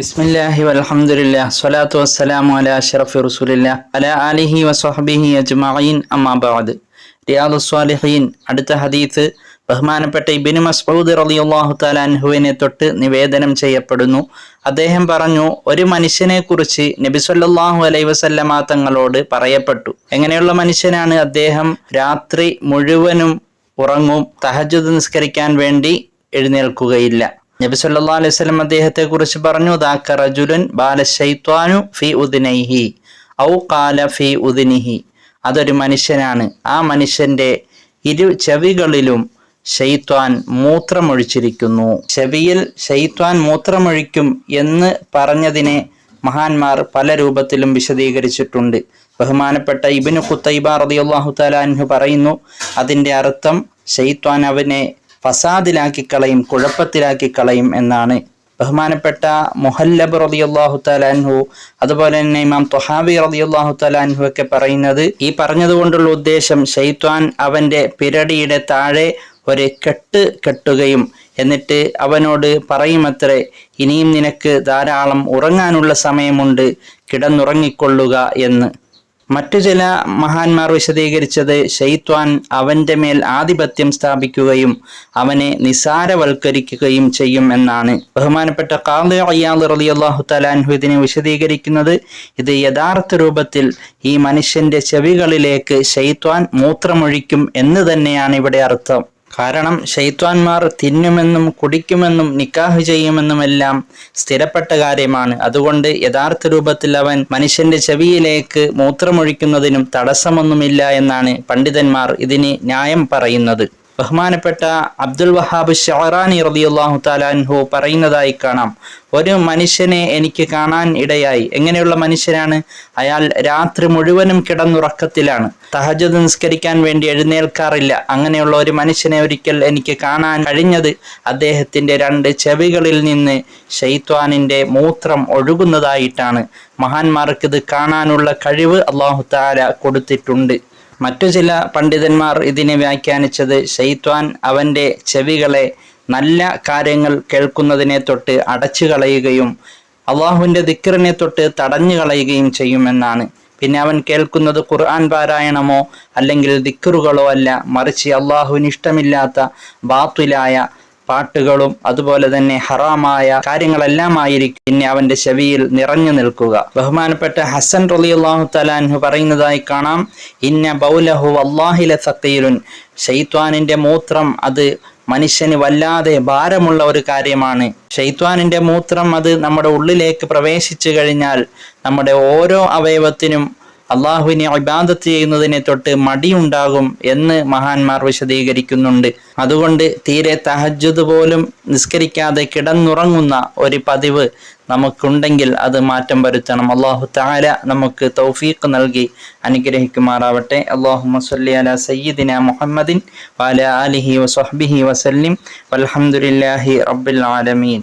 ബിസ്മില്ലാഹി വൽഹംദുലില്ലാ സ്വലാത്തു വസ്സലാമു അല അഷ്റഫി റസൂലില്ല അല അലിഹി വസ്വഹബിഹി അജ്മീൻ അമ്മാബാദ് സ്വാലിഹീൻ അടുത്ത ഹദീസ് ബഹുമാനപ്പെട്ട ഇബ്നു മസ്ഊദ് റളിയല്ലാഹു തആല അൻഹുവിനെ തൊട്ട് നിവേദനം ചെയ്യപ്പെടുന്നു. അദ്ദേഹം പറഞ്ഞു ഒരു മനുഷ്യനെ കുറിച്ച് നബി സല്ലല്ലാഹു അലൈഹി വസല്ലമ തങ്ങളോട് പറയപ്പെട്ടു. എങ്ങനെയുള്ള മനുഷ്യനാണ് അദ്ദേഹം? രാത്രി മുഴുവനും ഉറങ്ങും തഹജ്ജുദ് നിസ്കരിക്കാൻ വേണ്ടി എഴുന്നേൽക്കുകയില്ല. നബി സല്ലല്ലാഹു അലൈഹി അദ്ദേഹത്തെ കുറിച്ച് പറഞ്ഞു ദാക്ക റജുലുൻ ബാല ശൈത്വാനു ഫി ഉദിനൈഹി ഔ ഖാല ഫി ഉദ്നിഹി. അതൊരു മനുഷ്യനാണ്. ആ മനുഷ്യന്റെ ഇരു ചെവികളിലും ഷെയ്ത്വാൻ മൂത്രമൊഴിച്ചിരിക്കുന്നു. ചെവിയിൽ ഷെയ്ത്വാൻ മൂത്രമൊഴിക്കും എന്ന് പറഞ്ഞതിനെ മഹാന്മാർ പല രൂപത്തിലും വിശദീകരിച്ചിട്ടുണ്ട്. ബഹുമാനപ്പെട്ട ഇബിനു ഖുത്തൈബ അൻഹു പറയുന്നു അതിന്റെ അർത്ഥം ഷെയ്ത്വാൻ അവനെ ഫസാദിലാക്കി കളയും കുഴപ്പത്തിലാക്കി കളയും എന്നാണ് ബഹുമാനപ്പെട്ട മുഹല്ലബ് റളിയല്ലാഹു തആല അൻഹു അതുപോലെ തന്നെ ഇമാം തൊഹാബി റളിയല്ലാഹു തആല അൻഹു ഒക്കെ പറയുന്നത് ഈ പറഞ്ഞതുകൊണ്ടുള്ള ഉദ്ദേശം ഷെയ്ത്വാൻ അവന്റെ പിരടിയുടെ താഴെ ഒരു കെട്ട് കെട്ടുകയും എന്നിട്ട് അവനോട് പറയുമത്രേ ഇനിയും നിനക്ക് ധാരാളം ഉറങ്ങാനുള്ള സമയമുണ്ട് കിടന്നുറങ്ങിക്കൊള്ളുക എന്ന്. മറ്റു ചില മഹാന്മാർ വിശദീകരിച്ചത് ഷെയ്ത്വാൻ അവന്റെ മേൽ ആധിപത്യം സ്ഥാപിക്കുകയും അവനെ നിസാരവൽക്കരിക്കുകയും ചെയ്യും എന്നാണ്. ബഹുമാനപ്പെട്ട കാദ് അയ്യാദ് അള്ളാഹു തലാൻഹു ഇതിനെ വിശദീകരിക്കുന്നത് ഇത് യഥാർത്ഥ രൂപത്തിൽ ഈ മനുഷ്യന്റെ ചെവികളിലേക്ക് ഷെയ്ത്വാൻ മൂത്രമൊഴിക്കും എന്ന് തന്നെയാണ് ഇവിടെ അർത്ഥം. കാരണം ഷെയ്ത്വാൻമാർ തിന്നുമെന്നും കുടിക്കുമെന്നും നിക്കാഹ് ചെയ്യുമെന്നുമെല്ലാം സ്ഥിരപ്പെട്ട കാര്യമാണ്. അതുകൊണ്ട് യഥാർത്ഥ രൂപത്തിൽ അവൻ മനുഷ്യന്റെ ചെവിയിലേക്ക് മൂത്രമൊഴിക്കുന്നതിനും തടസ്സമൊന്നുമില്ല എന്നാണ് പണ്ഡിതന്മാർ ഇതിന് ന്യായം പറയുന്നത്. ബഹുമാനപ്പെട്ട അബ്ദുൽ വഹാബ് ഷഹറാനി റളിയല്ലാഹു താലാൻഹു പറയുന്നതായി കാണാം. ഒരു മനുഷ്യനെ എനിക്ക് കാണാൻ ഇടയായി. എങ്ങനെയുള്ള മനുഷ്യനാണ്? അയാൾ രാത്രി മുഴുവനും കിടന്നുറക്കത്തിലാണ്. തഹജത് നിസ്കരിക്കാൻ വേണ്ടി എഴുന്നേൽക്കാറില്ല. അങ്ങനെയുള്ള ഒരു മനുഷ്യനെ ഒരിക്കൽ എനിക്ക് കാണാൻ കഴിഞ്ഞത് അദ്ദേഹത്തിന്റെ രണ്ട് ചെവികളിൽ നിന്ന് ഷെയ്ത്വാനിന്റെ മൂത്രം ഒഴുകുന്നതായിട്ടാണ്. മഹാന്മാർക്ക് ഇത് കാണാനുള്ള കഴിവ് അള്ളാഹു താല കൊടുത്തിട്ടുണ്ട്. മറ്റു ചില പണ്ഡിതന്മാർ ഇതിനെ വ്യാഖ്യാനിച്ചത് ഷെയ്ത്വാൻ അവന്റെ ചെവികളെ നല്ല കാര്യങ്ങൾ കേൾക്കുന്നതിനെ തൊട്ട് അടച്ചു കളയുകയും അള്ളാഹുവിന്റെ ദിക്കറിനെ തൊട്ട് തടഞ്ഞു കളയുകയും ചെയ്യുമെന്നാണ് പിന്നെ അവൻ കേൾക്കുന്നത് ഖുർആൻ പാരായണമോ അല്ലെങ്കിൽ ദിക്കറുകളോ അല്ല. മറിച്ച് അള്ളാഹുവിന് ഇഷ്ടമില്ലാത്ത ബാത്തുലായ പാട്ടുകളും അതുപോലെ തന്നെ ഹറാമായ കാര്യങ്ങളെല്ലാം ആയിരിക്കും പിന്നെ അവന്റെ ചെവിയിൽ നിറഞ്ഞു നിൽക്കുക. ബഹുമാനപ്പെട്ട ഹസൻ റളിയല്ലാഹു തലാൻഹു പറയുന്നതായി കാണാം ഇന്ന ബൗലഹു അള്ളാഹിലെ സക്കീലുൻ ഷെയ്ത്വാനിന്റെ മൂത്രം അത് മനുഷ്യന് വല്ലാതെ ഭാരമുള്ള ഒരു കാര്യമാണ്. ഷെയ്ത്വാനിന്റെ മൂത്രം അത് നമ്മുടെ ഉള്ളിലേക്ക് പ്രവേശിച്ചു കഴിഞ്ഞാൽ നമ്മുടെ ഓരോ അവയവത്തിനും അള്ളാഹുവിനെ ഇബാദത്ത് ചെയ്യുന്നതിനെ തൊട്ട് മടിയുണ്ടാകും എന്ന് മഹാന്മാർ വിശദീകരിക്കുന്നുണ്ട്. അതുകൊണ്ട് തീരെ തഹജ്ജുദ് പോലും നിസ്കരിക്കാതെ കിടന്നുറങ്ങുന്ന ഒരു പതിവ് നമുക്കുണ്ടെങ്കിൽ അത് മാറ്റം വരുത്തണം. അള്ളാഹു താര നമുക്ക് തൗഫീഖ് നൽകി അനുഗ്രഹിക്കുമാറാവട്ടെ. അള്ളാഹു സല്ലി അല സയ്യിദിന മുഹമ്മദിൻ വാല അലിഹി വസ്ബിഹി വസല്ലിം. വൽഹംദുലില്ലാഹി റബ്ബിൽ ആലമീൻ.